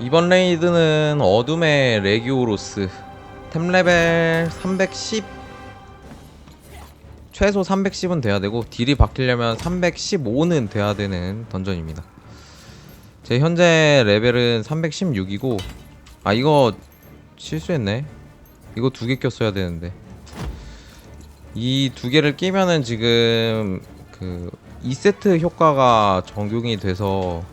이번 레이드는 어둠의 레기오로스. 템 레벨 310 최소 310은 돼야 되고 딜이 바뀌려면 315는 돼야 되는 던전입니다. 제 현재 레벨은 316이고 아 이거 실수했네. 이거 두 개 꼈어야 되는데. 이 두 개를 끼면은 지금 그 2세트 효과가 적용이 돼서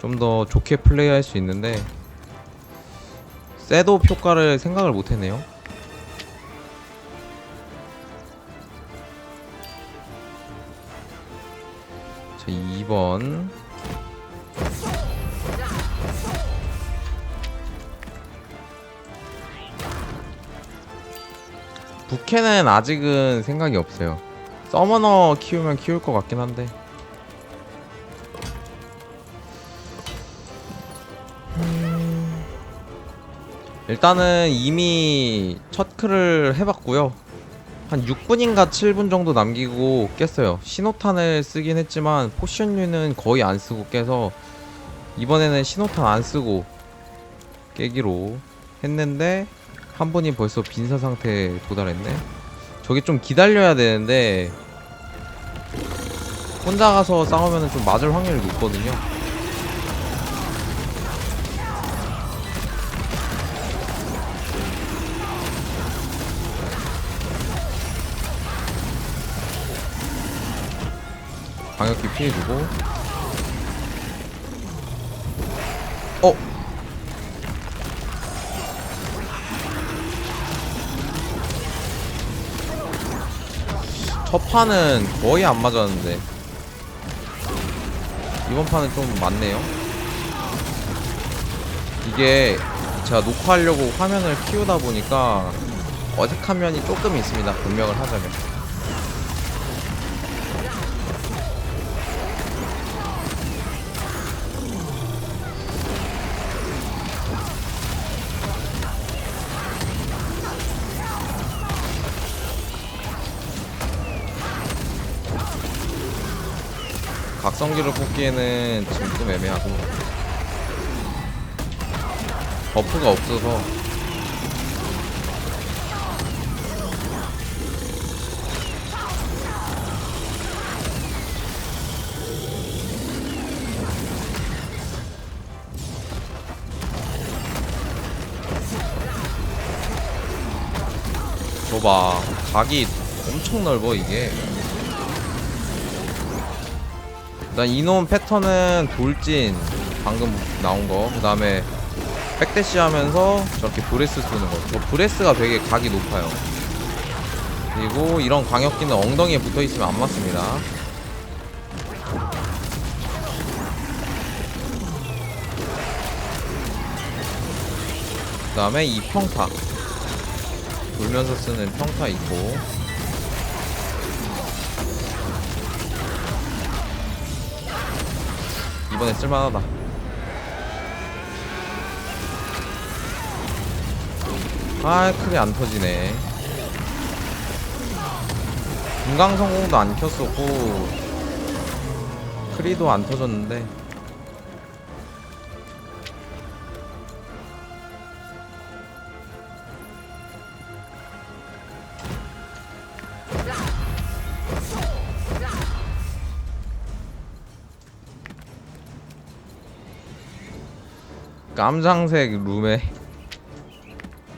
좀 더 좋게 플레이할 수 있는데 셋업 효과를 생각을 못했네요. 자 2번 부캐는 아직은 생각이 없어요. 서머너 키우면 키울 것 같긴 한데 일단은 이미 첫 클을 해봤고요. 한 6분인가 7분 정도 남기고 깼어요. 신호탄을 쓰긴 했지만 포션류는 거의 안 쓰고 깨서 이번에는 신호탄 안 쓰고 깨기로 했는데 한 분이 벌써 빈사 상태에 도달했네. 저게 좀 기다려야 되는데 혼자 가서 싸우면 좀 맞을 확률이 높거든요. 방역기 피해주고. 어? 첫 판은 거의 안 맞았는데. 이번 판은 좀 맞네요. 이게 제가 녹화하려고 화면을 키우다 보니까 어색한 면이 조금 있습니다 분명을 하자면 각성기를 뽑기에는 지금 좀 애매하고. 버프가 없어서. 저봐. 각이 엄청 넓어 이게 일단 이놈 패턴은 돌진 방금 나온 거. 그 다음에 백대시 하면서 저렇게 브레스 쏘는 거. 저 브레스가 되게 각이 높아요. 그리고 이런 광역기는 엉덩이에 붙어 있으면 안 맞습니다. 그 다음에 이 평타. 돌면서 쓰는 평타 있고. 이번에 쓸만하다. 아, 크게 안 터지네. 금강 성공도 안 켰었고, 크리도 안 터졌는데. 깜장색 룸에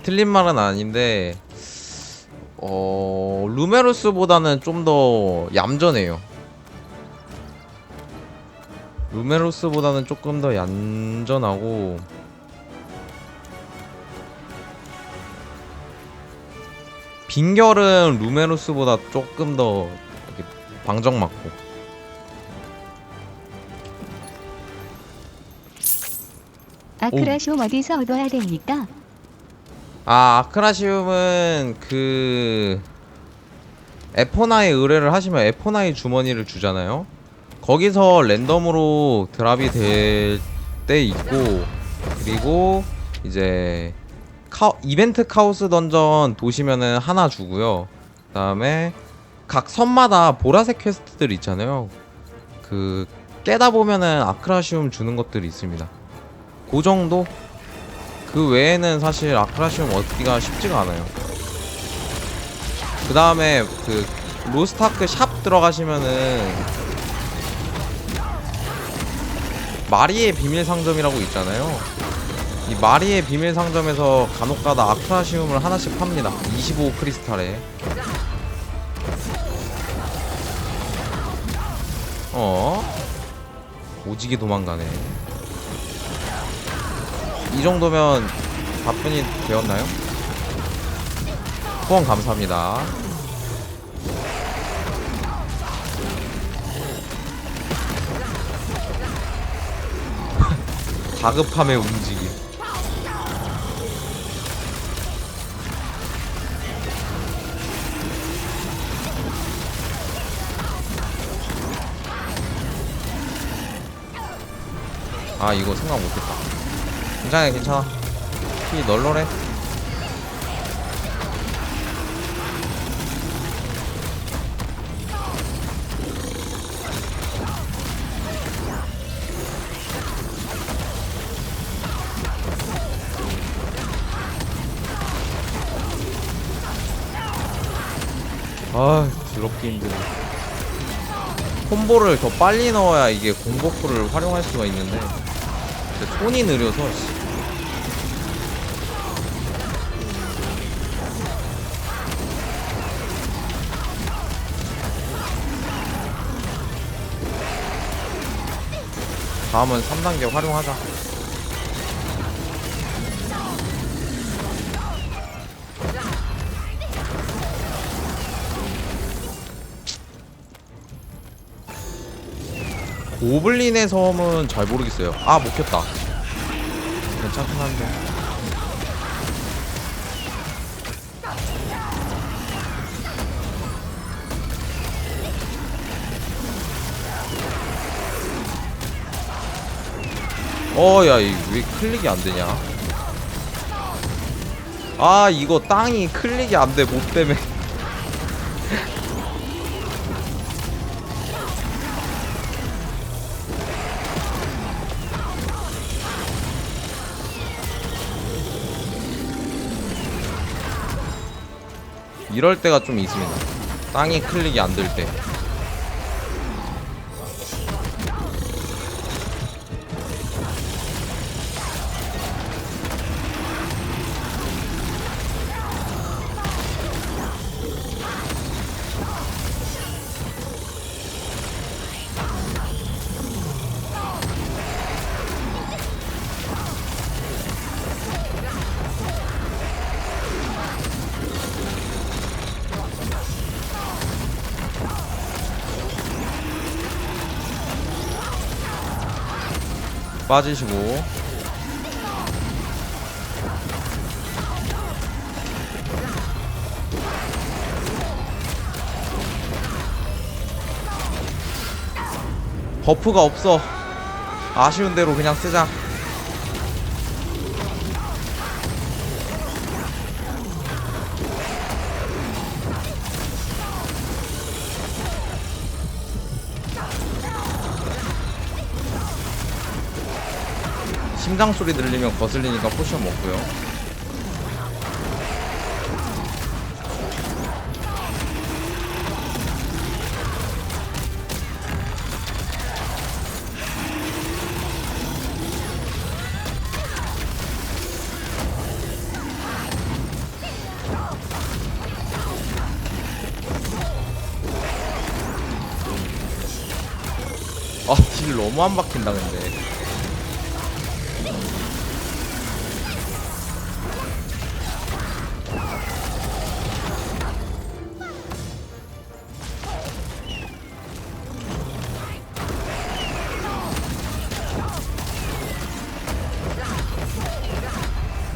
틀린 말은 아닌데 어 루메로스보다는 좀 더 얌전해요. 루메로스보다는 조금 더 얌전하고 빙결은 루메로스보다 조금 더 방정 맞고 아크라쇼 어디서 얻어야 됩니까? 아 아크라시움은 그 에포나의 의뢰를 하시면 에포나의 주머니를 주잖아요. 거기서 랜덤으로 드랍이 될 때 있고 그리고 이제 카 이벤트 카오스 던전 도시면은 하나 주고요. 그 다음에 각 섬마다 보라색 퀘스트들 있잖아요. 그 깨다 보면은 아크라시움 주는 것들이 있습니다. 그 정도? 그 외에는 사실 아크라시움 얻기가 쉽지가 않아요. 그 다음에 그 로스타크 샵 들어가시면은 마리의 비밀 상점이라고 있잖아요. 이 마리의 비밀 상점에서 간혹가다 아크라시움을 하나씩 팝니다. 25 크리스탈에. 어? 오지게 도망가네. 이 정도면 답변이 되었나요? 후원 감사합니다. 다급함의 움직임. 아 이거 생각 못했다. 괜찮아 괜찮아. 피 널널해. 아 더럽게 힘드네. 콤보를 더 빨리 넣어야 이게 공버프를 활용할 수가 있는데 손이 느려서 다음은 3단계 활용하자. 고블린의 섬은 잘 모르겠어요. 아 먹혔다. 괜찮긴 한데 어야 왜 클릭이 안 되냐? 아 이거 땅이 클릭이 안돼 못 때문에 이럴 때가 좀 있습니다. 땅이 클릭이 안 될 때 빠지시고. 버프가 없어. 아쉬운 대로 그냥 쓰자 심장 소리 들리면 거슬리니까 포션 먹고요. 아, 딜 너무 안 박힌다, 근데.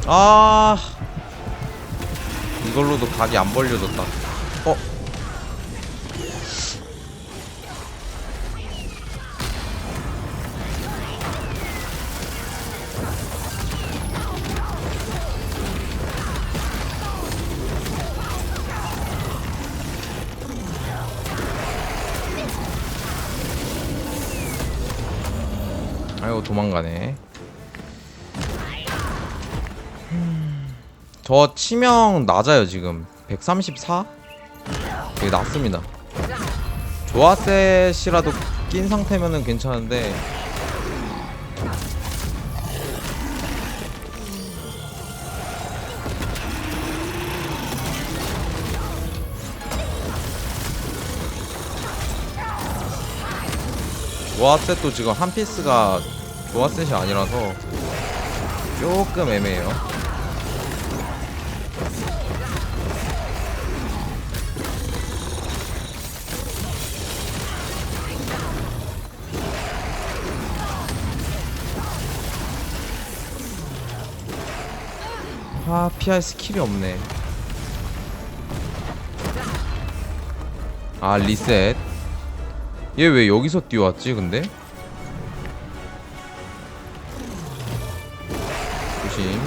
아 이걸로도 각이 안 벌려졌다. 어? 아이고 도망가네. 저 치명 낮아요 지금. 134? 되게 낮습니다. 조아셋이라도 낀 상태면은 괜찮은데. 조아셋도 지금 한 피스가 조아셋이 아니라서 조금 애매해요 아 피할 스킬이 없네. 아 리셋. 얘 왜 여기서 뛰어왔지 근데? 조심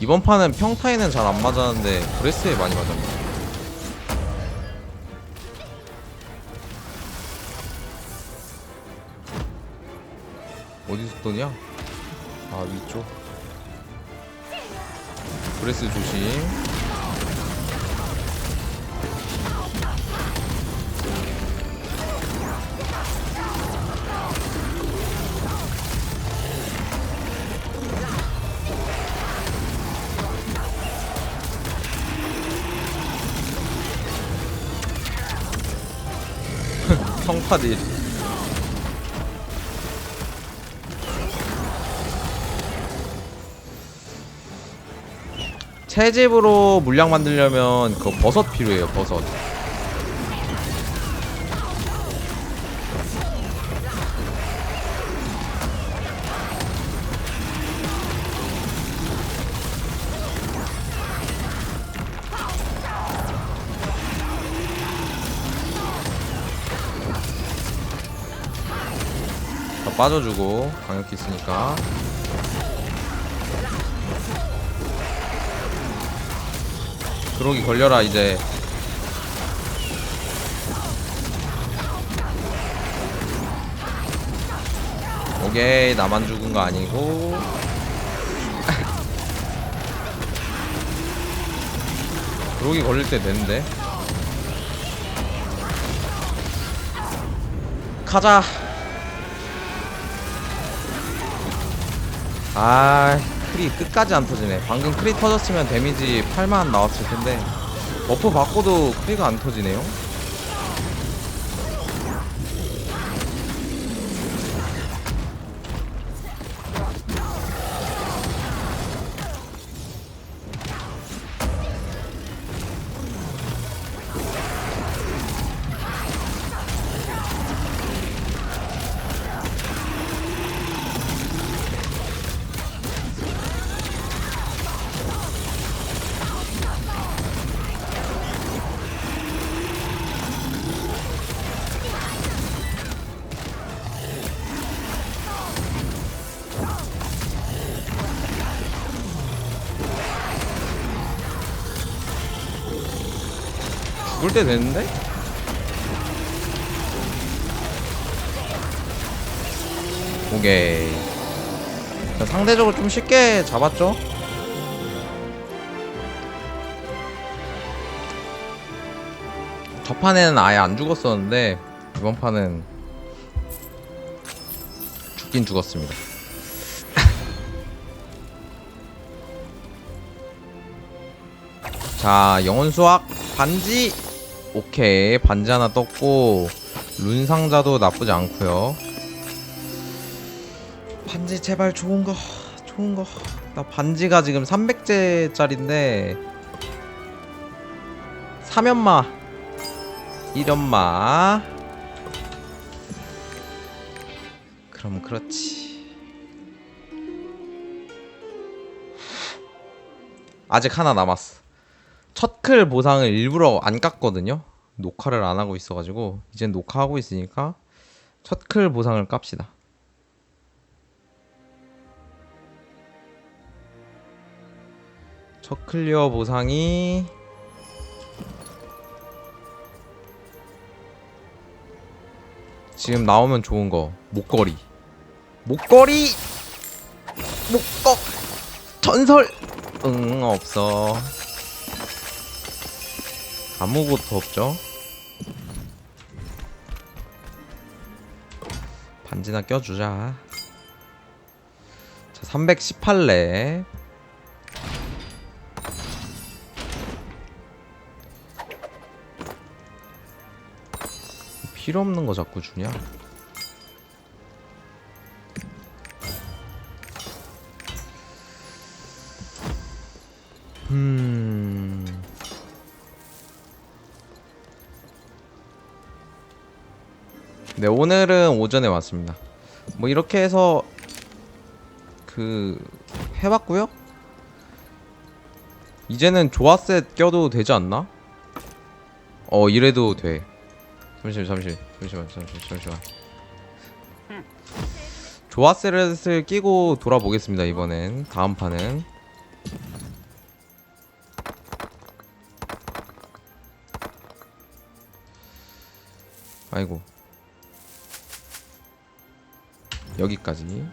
이번 판은 평타에는 잘 안 맞았는데 브레스에 많이 맞았네. 어디서 떠냐? 아 위쪽. 브레스 조심 평타딜. 채집으로 물량 만들려면 그 버섯 필요해요 버섯 빠져주고 강력히 있으니까. 그러기 걸려라 이제. 오케이 나만 죽은 거 아니고. 그러기 걸릴 때 됐는데. 가자 아 크리 끝까지 안 터지네. 방금 크리 터졌으면 데미지 8만 나왔을 텐데. 버프 받고도 크리가 안 터지네요 때 됐는데? 오케이 자, 상대적으로 좀 쉽게 잡았죠? 첫 판에는 아예 안 죽었었는데 이번 판은 죽긴 죽었습니다 자 영혼 수학 반지 오케이. 반지 하나 떴고 룬 상자도 나쁘지 않고요. 반지 제발 좋은 거 좋은 거나 반지가 지금 300제짜린데 3연마 1연마. 그럼 그렇지. 아직 하나 남았어 첫클 보상을 일부러 안 깠거든요. 녹화를 안 하고 있어가지고 이젠 녹화하고 있으니까 첫클 보상을 깝시다. 첫 클리어 보상이 지금 나오면 좋은 거 목걸이. 목걸이! 목거! 전설! 응 없어 아무것도 없죠? 반지나 껴주자. 자 318렙 필요 없는 거 자꾸 주냐? 음. 네, 오늘은 오전에 왔습니다. 뭐 이렇게 해서 그 해봤고요. 이제는 조화셋 껴도 되지 않나? 어 이래도 돼. 잠시만 잠시만 잠시만 잠시만 잠시만. 조화셋을 끼고 돌아보겠습니다 이번엔 다음 판은. 아이고 여기까지